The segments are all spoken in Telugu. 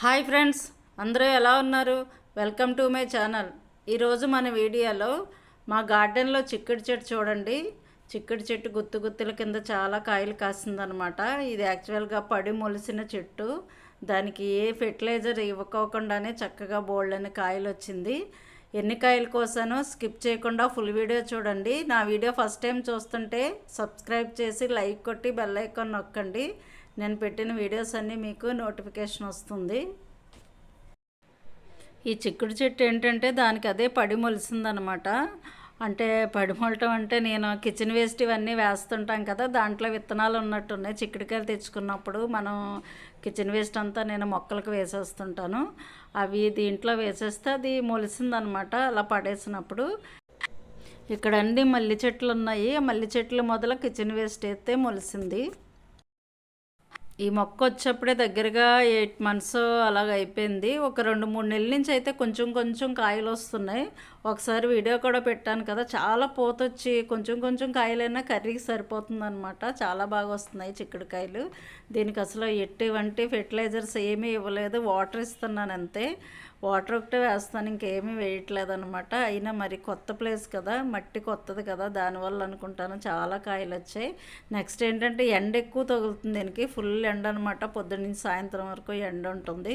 హాయ్ ఫ్రెండ్స్ అందరూ ఎలా ఉన్నారు? Welcome to my channel. ఈరోజు మన వీడియోలో మా గార్డెన్లో చిక్కుడు చెట్టు చూడండి. చిక్కుడు చెట్టు గుత్తు గుత్తుల కింద చాలా కాయలు కాస్తుందనమాట ఇది యాక్చువల్గా పడి మొలిసిన చెట్టు. దానికి ఏ ఫెర్టిలైజర్ ఇవ్వకోకుండానే చక్కగా బోల్డని కాయలు వచ్చింది. ఎన్ని కాయలు కోసానో స్కిప్ చేయకుండా ఫుల్ వీడియో చూడండి. నా వీడియో ఫస్ట్ టైం చూస్తుంటే సబ్స్క్రైబ్ చేసి లైక్ కొట్టి బెల్ ఐకాన్ నొక్కండి. నేను పెట్టిన వీడియోస్ అన్నీ మీకు నోటిఫికేషన్ వస్తుంది. ఈ చిక్కుడు చెట్టు ఏంటంటే దానికి అదే పడి మొలిసిందనమాట. అంటే పడి మొలటం అంటే నేను కిచెన్ వేస్ట్ ఇవన్నీ వేస్తుంటాం కదా దాంట్లో విత్తనాలు ఉన్నట్టున్నాయి. చిక్కుడుకాయలు తెచ్చుకున్నప్పుడు మనం కిచెన్ వేస్ట్ అంతా నేను మొక్కలకు వేసేస్తుంటాను. అవి దీంట్లో వేసేస్తే అది మొలిసిందనమాట అలా పడేసినప్పుడు. ఇక్కడ అన్ని మల్లి చెట్లు ఉన్నాయి. మల్లె మల్లి చెట్లు మొదల కిచెన్ వేస్ట్ అయితే మొలిసింది. ఈ మొక్క వచ్చేప్పుడే దగ్గరగా ఎయిట్ మంత్స్ అలాగ అయిపోయింది. ఒక రెండు మూడు నెలల నుంచి అయితే కొంచెం కొంచెం కాయలు వస్తున్నాయి. ఒకసారి వీడియో కూడా పెట్టాను కదా చాలా పూత వచ్చి కొంచెం కొంచెం కాయలైనా కర్రీకి సరిపోతుందనమాట చాలా బాగా వస్తున్నాయి చిక్కుడుకాయలు. దీనికి అసలు ఎటువంటి ఫెర్టిలైజర్స్ ఏమీ ఇవ్వలేదు. వాటర్ ఇస్తున్నాను అంతే. వాటర్ ఒకటే వేస్తాను ఇంకేమీ వేయట్లేదు అనమాట అయినా మరి కొత్త ప్లేస్ కదా మట్టి కొత్తది కదా దానివల్ల అనుకుంటాను చాలా కాయలు వచ్చాయి. నెక్స్ట్ ఏంటంటే ఎండ ఎక్కువ తగులుతుంది దీనికి. ఫుల్ ఎండ అనమాట పొద్దున్న సాయంత్రం వరకు ఎండ ఉంటుంది.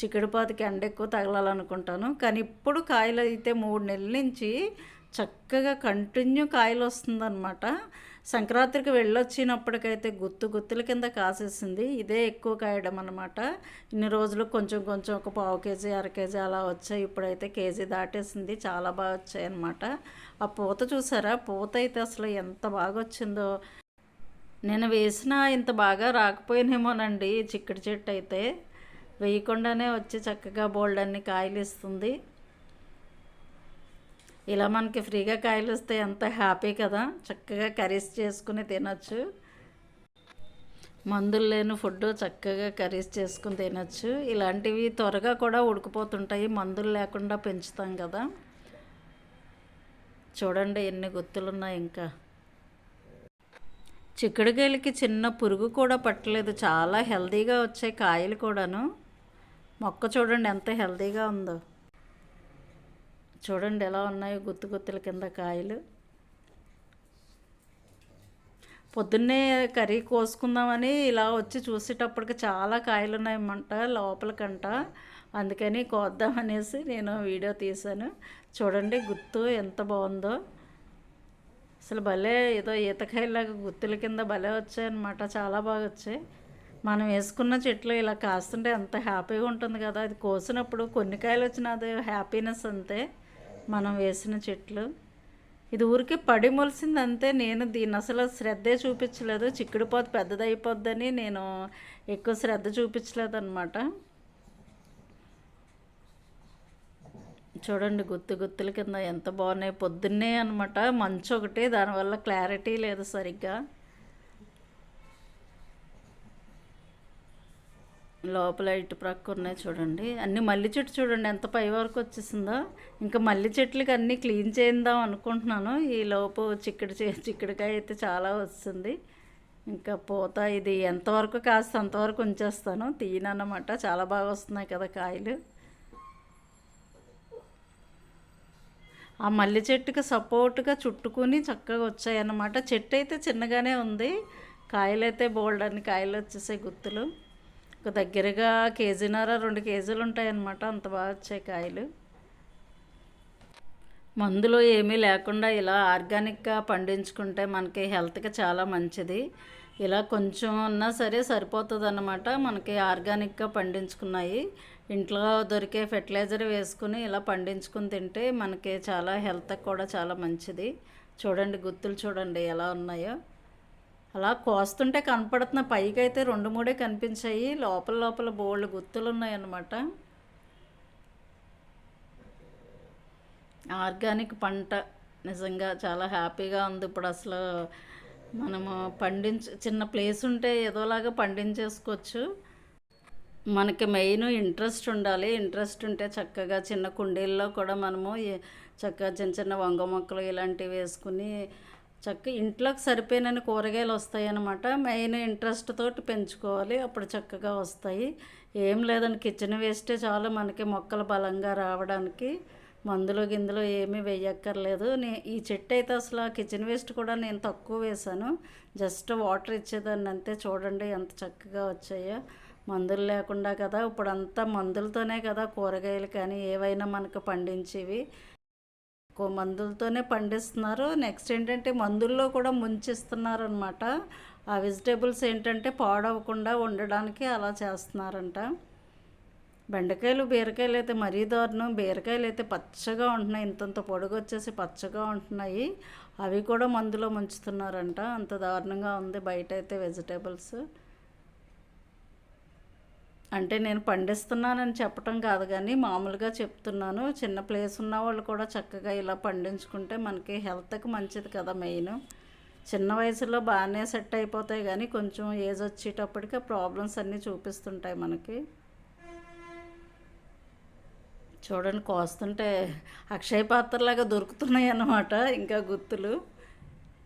చిక్కుడుపాతికి ఎండ ఎక్కువ తగలాలనుకుంటాను. కానీ ఇప్పుడు కాయలు అయితే మూడు నెలల నుంచి చక్కగా కంటిన్యూ కాయలు వస్తుందన్నమాట సంక్రాంతికి వెళ్ళొచ్చినప్పటికైతే గుత్తు గుత్తుల కింద కాసేసింది. ఇదే ఎక్కువ కాయడం అనమాట ఇన్ని రోజులు కొంచెం కొంచెం ఒక పావు కేజీ అర కేజీ అలా వచ్చాయి. ఇప్పుడైతే కేజీ దాటేసింది. చాలా బాగా వచ్చాయి అనమాట ఆ పూత చూసారా? పూత అయితే అసలు ఎంత బాగా వచ్చిందో నేను వేసిన ఇంత బాగా రాకపోయినేమోనండి. చిక్కుడు చెట్టు అయితే. వేయకుండానే వచ్చి చక్కగా బోల్డ్ అన్ని కాయలు ఇస్తుంది ఇలా మనకి ఫ్రీగా కాయలు వస్తే ఎంత హ్యాపీ కదా. చక్కగా కర్రీస్ చేసుకుని తినచ్చు. మందులు లేని ఫుడ్ చక్కగా కర్రీస్ చేసుకుని తినచ్చు. ఇలాంటివి త్వరగా కూడా ఉడికిపోతుంటాయి. మందులు లేకుండా పెంచుతాం కదా. చూడండి ఎన్ని గుత్తులు ఉన్నాయి ఇంకా. చిక్కుడుకాయలకి చిన్న పురుగు కూడా పట్టలేదు. చాలా హెల్తీగా వచ్చాయి కాయలు కూడాను. మొక్క చూడండి ఎంత హెల్తీగా ఉందో. చూడండి ఎలా ఉన్నాయో గుత్తు గుత్తుల కింద కాయలు. పొద్దున్నే కర్రీ కోసుకుందామని ఇలా వచ్చి చూసేటప్పటికి చాలా కాయలు ఉన్నాయన్నమాట లోపలికంట. అందుకని కోద్దామనేసి నేను వీడియో తీశాను. చూడండి గుత్తు ఎంత బాగుందో. అసలు భలే ఏదో ఈతకాయలాగా గుత్తుల కింద భలే వచ్చాయన్నమాట చాలా బాగా వచ్చాయి. మనం వేసుకున్న చెట్లు ఇలా కాస్తుంటే ఎంత హ్యాపీగా ఉంటుంది కదా. అది కోసినప్పుడు కొన్ని కాయలు వచ్చిన అది హ్యాపీనెస్ అంతే. మనం వేసిన చెట్లు. ఇది ఊరికే పడి మొలిసింది అంతే నేను దీన్ని అసలు శ్రద్ధే చూపించలేదు. చిక్కుడుపోతు పెద్దదైపోద్దని నేను ఎక్కువ శ్రద్ధ చూపించలేదు అనమాట చూడండి గుత్తు గుత్తుల కింద ఎంత బాగున్నాయి. పొద్దున్నే అనమాట మంచు ఒకటి. దానివల్ల క్లారిటీ లేదు సరిగ్గా. లోపల ఇటు ప్రక్క ఉన్నాయి చూడండి. అన్ని మల్లి చెట్టు చూడండి ఎంత పై వరకు వచ్చేసిందో. ఇంకా మల్లి చెట్లకి అన్నీ క్లీన్ చేద్దాం అనుకుంటున్నాను. ఈ లోపు చిక్కుడు చిక్కుడుకాయ అయితే చాలా వస్తుంది. ఇంకా పూత ఇది ఎంతవరకు కాస్త అంతవరకు ఉంచేస్తాను. తీయనన్నమాట చాలా బాగా వస్తున్నాయి కదా కాయలు. ఆ మల్లి చెట్టుకి సపోర్ట్గా చుట్టుకుని చక్కగా వచ్చాయన్నమాట. చెట్టు అయితే చిన్నగానే ఉంది. కాయలు అయితే బోల్డ్ అన్ని కాయలు వచ్చేసాయి గుత్తులు. ఒక దగ్గరగా కేజీన్నర రెండు కేజీలు ఉంటాయన్నమాట అంత బాగా వచ్చాయి కాయలు. మందులు ఏమీ లేకుండా ఇలా ఆర్గానిక్గా పండించుకుంటే మనకి హెల్త్కి చాలా మంచిది. ఇలా కొంచెం ఉన్నా సరే సరిపోతుంది అన్నమాట మనకి ఆర్గానిక్గా పండించుకున్నాయి. ఇంట్లో దొరికే ఫెర్టిలైజర్ వేసుకుని ఇలా పండించుకుని తింటే మనకి చాలా హెల్త్కి కూడా చాలా మంచిది. చూడండి గుత్తులు చూడండి ఎలా ఉన్నాయో. అలా కోస్తుంటే కనపడుతున్న పైకి అయితే రెండు మూడే కనిపించాయి. లోపల లోపల బోల్డ్ గుత్తులు ఉన్నాయన్నమాట ఆర్గానిక్ పంట నిజంగా చాలా హ్యాపీగా ఉంది ఇప్పుడు అసలు. మనము పండించ చిన్న ప్లేస్ ఉంటే ఏదోలాగా పండించేసుకోవచ్చు. మనకి మెయిన్ ఇంట్రెస్ట్ ఉండాలి. ఇంట్రెస్ట్ ఉంటే చక్కగా చిన్న కుండీల్లో కూడా మనము చక్కగా చిన్న చిన్న వంగ మొక్కలు ఇలాంటివి వేసుకుని చక్క ఇంట్లోకి సరిపోయినని కూరగాయలు వస్తాయి అన్నమాట మెయిన్ ఇంట్రెస్ట్ తోటి పెంచుకోవాలి. అప్పుడు చక్కగా వస్తాయి. ఏం లేదండి కిచెన్ వేస్టే చాలు మనకి మొక్కలు బలంగా రావడానికి. మందులు గిందులు ఏమీ వేయక్కర్లేదు నే ఈ చెట్టు అయితే అసలు కిచెన్ వేస్ట్ కూడా నేను తక్కువ వేశాను. జస్ట్ వాటర్ ఇచ్చేదాన్ని అంతే. చూడండి ఎంత చక్కగా వచ్చాయో. మందులు లేకుండా కదా. ఇప్పుడు అంతా మందులతోనే కదా కూరగాయలు కానీ ఏవైనా మనకు పండించేవి. మందులతోనే పండిస్తున్నారు. నెక్స్ట్ ఏంటంటే మందుల్లో కూడా ముంచిస్తున్నారు అనమాట ఆ వెజిటేబుల్స్ ఏంటంటే పాడవకుండా ఉండడానికి అలా చేస్తున్నారంట. బెండకాయలు బీరకాయలు అయితే మరీ దారుణం. బీరకాయలు అయితే పచ్చగా ఉంటున్నాయి. ఇంతంత పొడుగు వచ్చేసి పచ్చగా ఉంటున్నాయి. అవి కూడా మందులో ముంచుతున్నారంట. అంత దారుణంగా ఉంది బయట అయితే వెజిటేబుల్స్. అంటే నేను పండిస్తున్నానని చెప్పటం కాదు కానీ మామూలుగా చెప్తున్నాను. చిన్న ప్లేస్ ఉన్న వాళ్ళు కూడా చక్కగా ఇలా పండించుకుంటే మనకి హెల్త్కి మంచిది కదా మెయిన్ చిన్న వయసులో బాగానే సెట్ అయిపోతాయి కానీ కొంచెం ఏజ్ వచ్చేటప్పటికి ప్రాబ్లమ్స్ అన్నీ చూపిస్తుంటాయి మనకి. చూడండి కోస్తుంటే అక్షయ పాత్రలాగా దొరుకుతున్నాయి అన్నమాట ఇంకా గుత్తులు.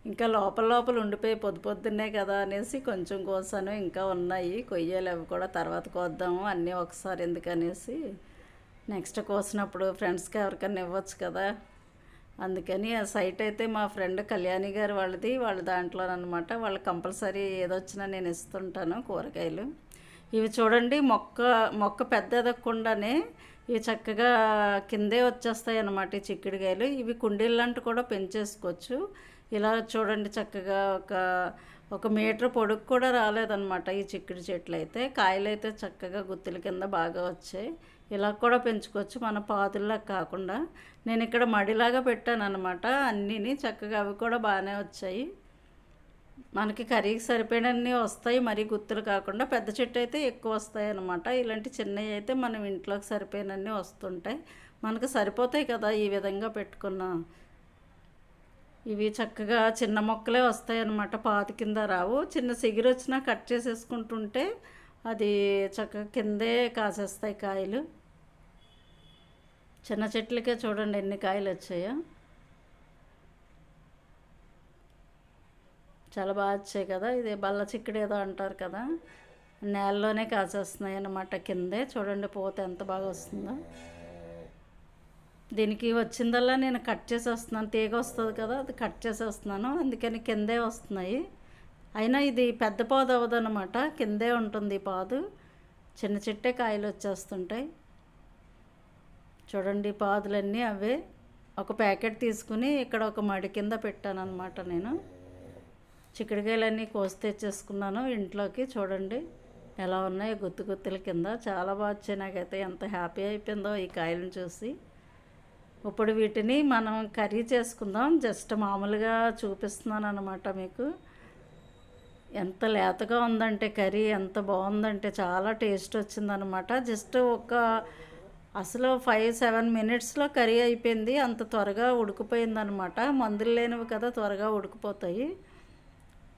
ఇంకా లోపల లోపల ఉండిపోయి పొద్దు పొద్దున్నే కదా అనేసి కొంచెం కోసాను. ఇంకా ఉన్నాయి. కొయ్యాలి అవి కూడా తర్వాత కోద్దాము అన్నీ ఒకసారి ఎందుకనేసి నెక్స్ట్ కోసినప్పుడు ఫ్రెండ్స్కి ఎవరికైనా ఇవ్వచ్చు కదా. అందుకని ఆ సైట్ అయితే మా ఫ్రెండ్ కళ్యాణి గారు వాళ్ళది వాళ్ళ దాంట్లో అనమాట వాళ్ళు కంపల్సరీ ఏదొచ్చినా నేను ఇస్తుంటాను కూరగాయలు. ఇవి చూడండి మొక్క మొక్క పెద్ద ఎదగకుండానే ఇవి చక్కగా కిందే వచ్చేస్తాయి అన్నమాట ఈ చిక్కుడుకాయలు. ఇవి కుండీలంటూ కూడా పెంచేసుకోవచ్చు. ఇలా చూడండి చక్కగా ఒక ఒక మీటర్ పొడుగు కూడా రాలేదన్నమాట ఈ చిక్కుడు చెట్లు అయితే. కాయలు అయితే చక్కగా గుత్తుల కింద బాగా వచ్చాయి. ఇలా కూడా పెంచుకోవచ్చు మన పాతుల్లా కాకుండా. నేను ఇక్కడ మడిలాగా పెట్టాను అనమాట అన్నీని చక్కగా అవి కూడా బాగానే వచ్చాయి. మనకి కర్రీకి సరిపోయినన్ని వస్తాయి. మరి గుత్తులు కాకుండా పెద్ద చెట్టు అయితే ఎక్కువ వస్తాయి అనమాట ఇలాంటి చిన్నవి అయితే మనం ఇంట్లోకి సరిపోయినన్ని వస్తుంటాయి. మనకు సరిపోతాయి కదా ఈ విధంగా పెట్టుకున్న ఇవి చక్కగా చిన్న మొక్కలే వస్తాయి అన్నమాట పాతి కింద రావు. చిన్న సిగిరి వచ్చినా కట్ చేసేసుకుంటుంటే అది చక్కగా కిందే కాసేస్తాయి కాయలు. చిన్న చెట్లకే చూడండి ఎన్ని కాయలు వచ్చాయో. చాలా బాగా వచ్చాయి కదా ఇది బల్ల చిక్కుడు ఏదో అంటారు కదా నేలలోనే కాసేస్తున్నాయి అన్నమాట కిందే. చూడండి పూత ఎంత బాగా వస్తుందో. దీనికి వచ్చిందల్లా నేను కట్ చేసేస్తున్నాను. తీగ వస్తుంది కదా అది కట్ చేసేస్తున్నాను. అందుకని కిందే వస్తున్నాయి. అయినా ఇది పెద్ద పాదు అవ్వదన్నమాట. కిందే ఉంటుంది పాదు. చిన్న చిట్టే కాయలు వచ్చేస్తుంటాయి. చూడండి పాదులన్నీ అవే. ఒక ప్యాకెట్ తీసుకుని ఇక్కడ ఒక మడి కింద పెట్టాను అనమాట నేను. చిక్కుడుకాయలన్నీ కోసి తెచ్చేసుకున్నాను ఇంట్లోకి. చూడండి ఎలా ఉన్నాయి గుత్తు గుత్తుల కింద. చాలా బాగా వచ్చాయి నాకైతే. ఎంత హ్యాపీ అయిపోయిందో ఈ కాయలను చూసి. ఇప్పుడు వీటిని మనం కర్రీ చేసుకుందాం. జస్ట్ మామూలుగా చూపిస్తున్నాను అనమాట మీకు. ఎంత లేతగా ఉందంటే కర్రీ ఎంత బాగుందంటే చాలా టేస్ట్ వచ్చిందనమాట జస్ట్ ఒక అసలు ఫైవ్ సెవెన్ మినిట్స్లో కర్రీ అయిపోయింది. అంత త్వరగా ఉడికిపోయిందనమాట మందులు లేనివి కదా త్వరగా ఉడికిపోతాయి.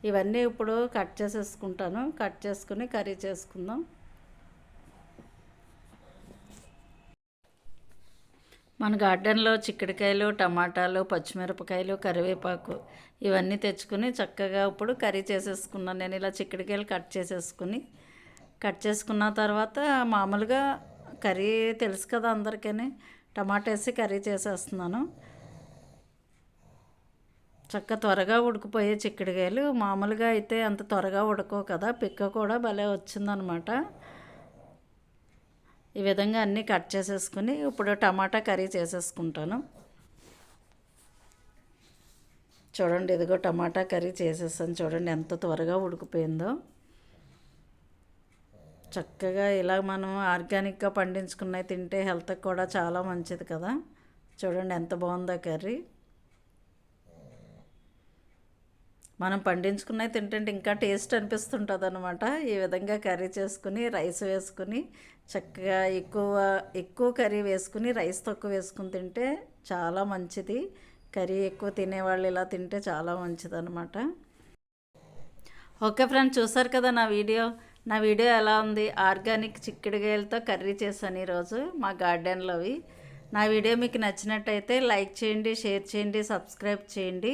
ఇవన్నీ ఇప్పుడు కట్ చేసేసుకుంటాను. కట్ చేసుకుని కర్రీ చేసుకుందాం. మన గార్డెన్లో చిక్కుడుకాయలు టమాటాలు పచ్చిమిరపకాయలు కరివేపాకు ఇవన్నీ తెచ్చుకుని చక్కగా ఇప్పుడు కర్రీ చేసేసుకున్నాను. నేను ఇలా చిక్కుడుకాయలు కట్ చేసేసుకుని కట్ చేసుకున్న తర్వాత మామూలుగా కర్రీ తెలుసు కదా అందరికీ టమాటా వేసి కర్రీ చేసేస్తున్నాను. చక్క త్వరగా ఉడికిపోయే చిక్కుడుకాయలు. మామూలుగా అయితే అంత త్వరగా ఉడకవు కదా. పిక్క కూడా భలే వచ్చిందనమాట. ఈ విధంగా అన్నీ కట్ చేసేసుకుని ఇప్పుడు టమాటా కర్రీ చేసేసుకుంటాను. చూడండి ఇదిగో టమాటా కర్రీ చేసేసాను. చూడండి ఎంత త్వరగా ఉడికిపోయిందో. చక్కగా ఇలా మనం ఆర్గానిక్గా పండించుకున్నవి తింటే హెల్త్కి కూడా చాలా మంచిది కదా. చూడండి ఎంత బాగుందో కర్రీ. మనం పండించుకున్నవి తింటుంటే ఇంకా టేస్ట్ అనిపిస్తుంటుంది అనమాట ఈ విధంగా కర్రీ చేసుకుని రైస్ వేసుకుని చక్కగా ఎక్కువ ఎక్కువ కర్రీ వేసుకుని రైస్ తక్కువ వేసుకుని తింటే చాలా మంచిది. కర్రీ ఎక్కువ తినేవాళ్ళు ఇలా తింటే చాలా మంచిది అనమాట ఓకే ఫ్రెండ్స్ చూసారు కదా నా వీడియో? నా వీడియో ఎలా ఉంది? ఆర్గానిక్ చిక్కుడుగాయలతో కర్రీ చేశాను ఈరోజు మా గార్డెన్లోవి. నా వీడియో మీకు నచ్చినట్టయితే లైక్ చేయండి షేర్ చేయండి సబ్స్క్రైబ్ చేయండి.